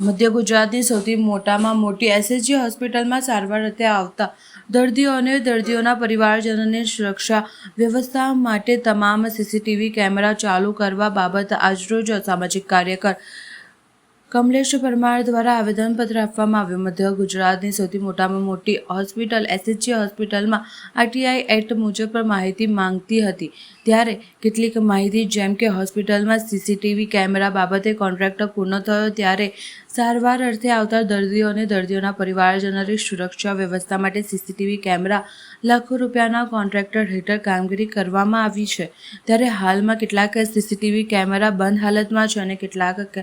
મધ્ય ગુજરાતની સૌથી મોટામાં મોટી એસએસજી હોસ્પિટલમાં સારવાર અર્થે આવતા દર્દીઓ અને દર્દીઓના પરિવારજનોની સુરક્ષા વ્યવસ્થા માટે તમામ સીસીટીવી કેમેરા ચાલુ કરવા બાબત આજરોજ સામાજિક કાર્યકર કમલેશ પરમાર દ્વારા આવેદનપત્ર આપવામાં આવ્યું. મધ્ય ગુજરાતની સૌથી મોટામાં મોટી હોસ્પિટલ એસએચજી હોસ્પિટલમાં આરટીઆઈ એક્ટ મુજબ માહિતી માંગતી હતી. ત્યારે કેટલીક માહિતી જેમ કે હોસ્પિટલમાં સીસીટીવી કેમેરા બાબતે કોન્ટ્રાક્ટ પૂર્ણ થયો, ત્યારે સારવાર અર્થે આવતા દર્દીઓ અને દર્દીઓના પરિવારજનોની સુરક્ષા વ્યવસ્થા માટે સીસીટીવી કેમેરા લાખો રૂપિયાના કોન્ટ્રાક્ટર હેઠળ કામગીરી કરવામાં આવી છે. ત્યારે હાલમાં કેટલાક સીસીટીવી કેમેરા બંધ હાલતમાં છે અને કેટલાક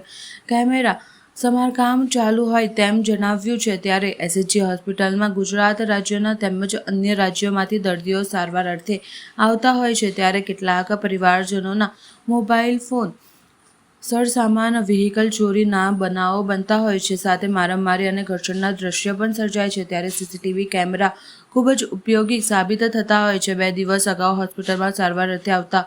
કેમેરા સમારકામ ચાલુ હોય તેમ જણાવ્યું છે. ત્યારે એસએચજી હોસ્પિટલમાં ગુજરાત રાજ્યના તેમજ અન્ય રાજ્યોમાંથી દર્દીઓ સારવાર અર્થે આવતા હોય છે. ત્યારે કેટલાક પરિવારજનોના મોબાઈલ ફોન સરસામાન વ્હીકલ ચોરીના બનાવો બનતા હોય છે. સાથે મારામારી અને ઘર્ષણના દ્રશ્ય પણ સર્જાય છે. ત્યારે સીસીટીવી કેમેરા ખૂબ જ ઉપયોગી સાબિત થતા હોય છે. બે દિવસ અગાઉ હોસ્પિટલમાં સારવાર અર્થે આવતા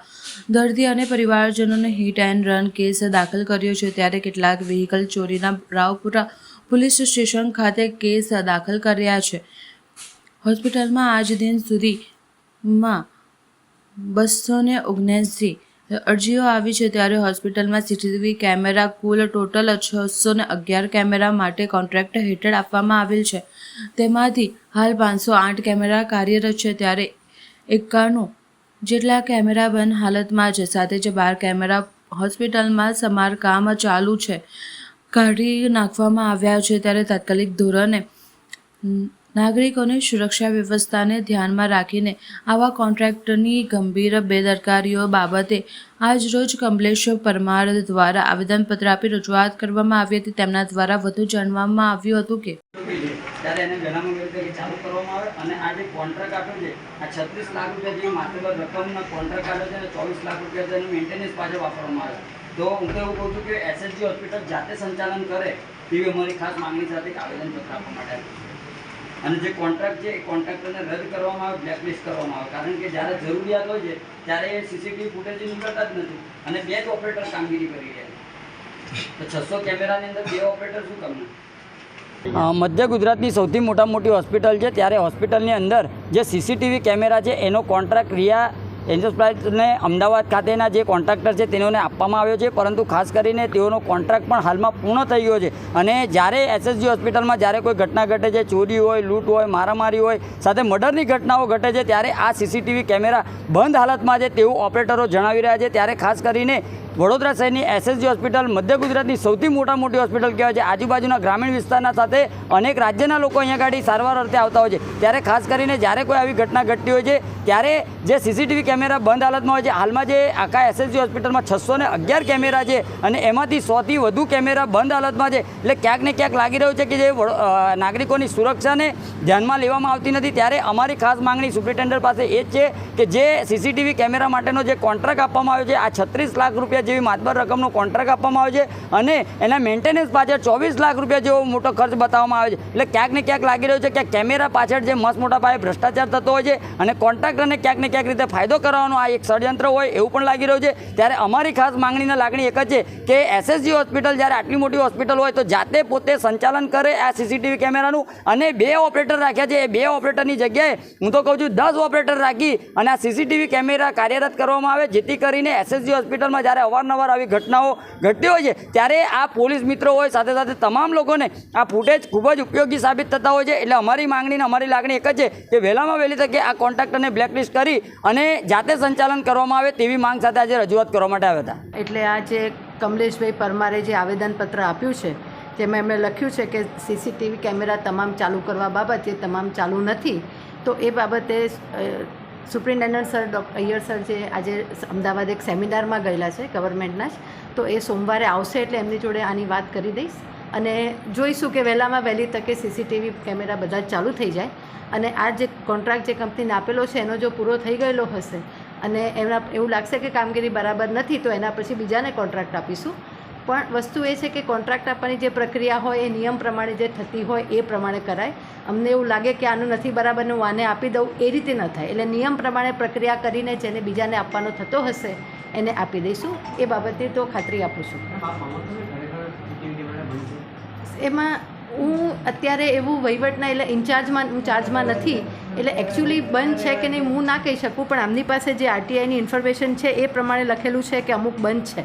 દર્દી અને પરિવારજનોને હિટ એન્ડ રન કેસ દાખલ કર્યો છે. ત્યારે કેટલાક વ્હીકલ ચોરીના રાવપુરા પોલીસ સ્ટેશન ખાતે કેસ દાખલ કર્યા છે. હોસ્પિટલમાં આજ દિન સુધીમાં બસો ને ઓગણએંસી અરજીઓ આવી છે ત્યારે હોસ્પિટલમાં સીસીટીવી કેમેરા કુલ ટોટલ છસો ને અગિયાર કેમેરા માટે કોન્ટ્રાક્ટ હેઠળ આપવામાં આવેલ છે. તેમાંથી હાલ પાંચસો આઠ કેમેરા કાર્યરત છે ત્યારે એકાણું જેટલા કેમેરા બંધ હાલતમાં છે, સાથે જ બાર કેમેરા હોસ્પિટલમાં સમારકામ ચાલુ છે. કાઢી નાખવામાં આવ્યા છે ત્યારે તાત્કાલિક ધોરણે નાગરિકોની સુરક્ષા વ્યવસ્થાને ધ્યાનમાં રાખીને આવા કોન્ટ્રાક્ટની ગંભીર બેદરકારીઓ બાબતે આજરોજ કમલેશ્વર પરમાર દ્વારા આવેદનપત્ર આપી રજૂઆત કરવામાં આવી હતી તેમના દ્વારા વધુ જાણવામાં આવ્યું હતું કે ત્યારે એને. અને જે કોન્ટ્રાક્ટ છે, એ કોન્ટ્રાક્ટરને રદ કરવામાં આવે બ્લેકલિસ્ટ કરવામાં આવે. કારણ કે જ્યારે જરૂરિયાત હોય છે, ત્યારે સીસીટીવી ફૂટેજ નીકળતા જ નથી. અને બે જ ઓપરેટર કામગીરી કરી રહ્યા તો છસો કેમેરાની અંદર બે ઓપરેટર શું કામના? મધ્ય ગુજરાતની સૌથી મોટા મોટી હોસ્પિટલ છે. ત્યારે હોસ્પિટલની અંદર જે સીસીટીવી કેમેરા છે, એનો કોન્ટ્રાક્ટ રિયા એન્ટરપ્રાઇઝને અમદાવાદ ખાતેના જે કોન્ટ્રાક્ટર છે, તેઓને આપવામાં આવ્યો છે, પરંતુ ખાસ કરીને તેઓનો કોન્ટ્રાક્ટ પણ હાલમાં પૂર્ણ થઈ ગયો છે. અને જ્યારે એસએસજી હોસ્પિટલમાં જ્યારે કોઈ ઘટના ઘટે છે, ચોરી હોય, લૂંટ હોય, મારામારી હોય, સાથે મર્ડરની ઘટનાઓ ઘટે છે, ત્યારે આ સીસીટીવી કેમેરા બંધ હાલતમાં છે તેવું ઓપરેટરો જણાવી રહ્યા છે. ત્યારે ખાસ કરીને વડોદરા શહેરની એસએસજી હોસ્પિટલ, મધ્ય ગુજરાતની સૌથી મોટા મોટી હોસ્પિટલ કહેવાય છે. આજુબાજુના ગ્રામીણ વિસ્તારના સાથે અનેક રાજ્યના લોકો અહીંયા ગાડી સારવાર અર્થે આવતા હોય છે. ત્યારે ખાસ કરીને જ્યારે કોઈ આવી ઘટના ઘટતી હોય છે, ત્યારે જે સીસીટીવી કેમેરા બંધ હાલતમાં હોય છે. હાલમાં જે આખા એસએસજી હોસ્પિટલમાં છસો ને અગિયાર કેમેરા છે અને એમાંથી સોથી વધુ કેમેરા બંધ હાલતમાં છે. એટલે ક્યાંક ને ક્યાંક લાગી રહ્યું છે કે જે નાગરિકોની સુરક્ષાને ધ્યાનમાં લેવામાં આવતી નથી. ત્યારે અમારી ખાસ માંગણી સુપ્રિન્ટેન્ડન્ટ પાસે એ જ છે કે જે સીસીટીવી કેમેરા માટેનો જે કોન્ટ્રાક્ટ આપવામાં આવ્યો છે, આ છત્રીસ લાખ રૂપિયા જેવી માતબર રકમનો કોન્ટ્રાક્ટ આપવામાં આવ્યો છે અને એના મેન્ટેનન્સ પાછળ ચોવીસ લાખ રૂપિયા જેવો મોટો ખર્ચ બતાવવામાં આવે છે. એટલે ક્યાંક ને ક્યાંક લાગી રહ્યું છે કે કેમેરા પાછળ જે મસ્ત મોટા પાયે ભ્રષ્ટાચાર થતો હોય છે અને કોન્ટ્રાક્ટરને ક્યાંક ને ક્યાંક રીતે ફાયદો કરવાનો આ એક ષડયંત્ર હોય એવું પણ લાગી રહ્યું છે. ત્યારે અમારી ખાસ માંગણીના લાગણી એક જ છે કે એસએસજી હોસ્પિટલ જ્યારે આટલી મોટી હોસ્પિટલ હોય તો જાતે પોતે સંચાલન કરે આ સીસીટીવી કેમેરાનું. અને બે ઓપરેટર રાખ્યા છે. એ બે ઓપરેટરની જગ્યાએ હું તો કહું છું દસ ઓપરેટર રાખી અને આ સીસીટીવી કેમેરા કાર્યરત કરવામાં આવે, જેથી કરીને એસએસજી હોસ્પિટલમાં જ્યારે અવારનવાર આવી ઘટનાઓ ઘટતી હોય છે, ત્યારે આ પોલીસ મિત્રો હોય, સાથે સાથે તમામ લોકોને આ ફૂટેજ ખૂબ જ ઉપયોગી સાબિત થતા હોય છે. એટલે અમારી માંગણી અમારી લાગણી એક જ છે કે વહેલામાં વહેલી તકે આ કોન્ટ્રાક્ટરને બ્લેકલિસ્ટ કરી અને જાતે સંચાલન કરવામાં આવે તેવી માંગ સાથે આજે રજૂઆત કરવા માટે આવ્યા હતા. એટલે આ જે કમલેશભાઈ પરમારે જે આવેદનપત્ર આપ્યું છે, તેમાં એમણે લખ્યું છે કે સીસીટીવી કેમેરા તમામ ચાલુ કરવા બાબતે તમામ ચાલુ નથી. તો એ બાબતે superintendent sir doctor Iyer sir જે આજે અમદાવાદ એક સેમિનારમાં ગયેલા છે ગવર્મેન્ટના જ, તો એ સોમવારે આવશે એટલે એમની જોડે આની વાત કરી દઈશ. અને જોઈશું કે વહેલામાં વહેલી તકે સીસીટીવી કેમેરા બધા જ ચાલુ થઈ જાય. અને આ જે કોન્ટ્રાક્ટ જે કંપનીને આપેલો છે, એનો જો પૂરો થઈ ગયેલો હશે અને એમના એવું લાગશે કે કામગીરી બરાબર નથી, તો એના પછી બીજાને કોન્ટ્રાક્ટ આપીશું. પણ વસ્તુ એ છે કે કોન્ટ્રાક્ટ આપવાની જે પ્રક્રિયા હોય, એ નિયમ પ્રમાણે જે થતી હોય, એ પ્રમાણે કરાય. અમને એવું લાગે કે આનું નથી બરાબર, હું આને આપી દઉં, એ રીતે ન થાય. એટલે નિયમ પ્રમાણે પ્રક્રિયા કરીને જેને બીજાને આપવાનો થતો હશે, એને આપી દઈશું. એ બાબતે તો ખાતરી આપું છું? એમાં હું અત્યારે એવું વહીવટના એટલે ઇન્ચાર્જમાં, હું ચાર્જમાં નથી. એટલે એકચ્યુઅલી બંધ છે કે નહીં હું ના કહી શકું, પણ આમની પાસે જે આરટીઆઈની ઇન્ફોર્મેશન છે એ પ્રમાણે લખેલું છે કે અમુક બંધ છે.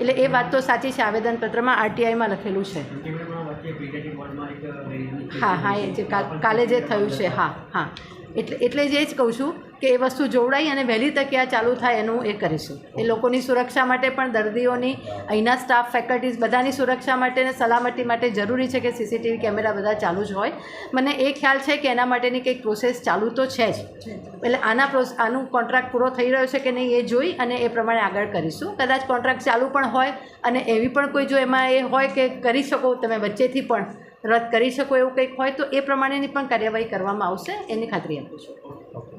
એટલે એ વાત તો સાચી છે, આવેદનપત્રમાં આરટીઆઈમાં લખેલું છે. હા હા, એ જે કાલ- જે થયું છે, હા હા. એટલે એટલે જ એ જ કહું છું. કે એ વસ્તુ જોવડાઈ અને વહેલી તકે આ ચાલુ થાય એનું એ કરીશું. એ લોકોની સુરક્ષા માટે પણ દર્દીઓની, અહીંના સ્ટાફ ફેકલ્ટીઝ બધાની સુરક્ષા માટે અને સલામતી માટે જરૂરી છે કે સીસીટીવી કેમેરા બધા ચાલુ જ હોય. મને એ ખ્યાલ છે કે એના માટેની કંઈક પ્રોસેસ ચાલુ તો છે જ. એટલે આના પ્રોસ આનું કોન્ટ્રાક્ટ પૂરો થઈ રહ્યો છે કે નહીં એ જોઈ અને એ પ્રમાણે આગળ કરીશું. કદાચ કોન્ટ્રાક્ટ ચાલુ પણ હોય અને એવી પણ કોઈ જો એમાં એ હોય કે કરી શકો, તમે વચ્ચેથી પણ રદ કરી શકો એવું કંઈક હોય તો એ પ્રમાણેની પણ કાર્યવાહી કરવામાં આવશે. એની ખાતરી આપું છું.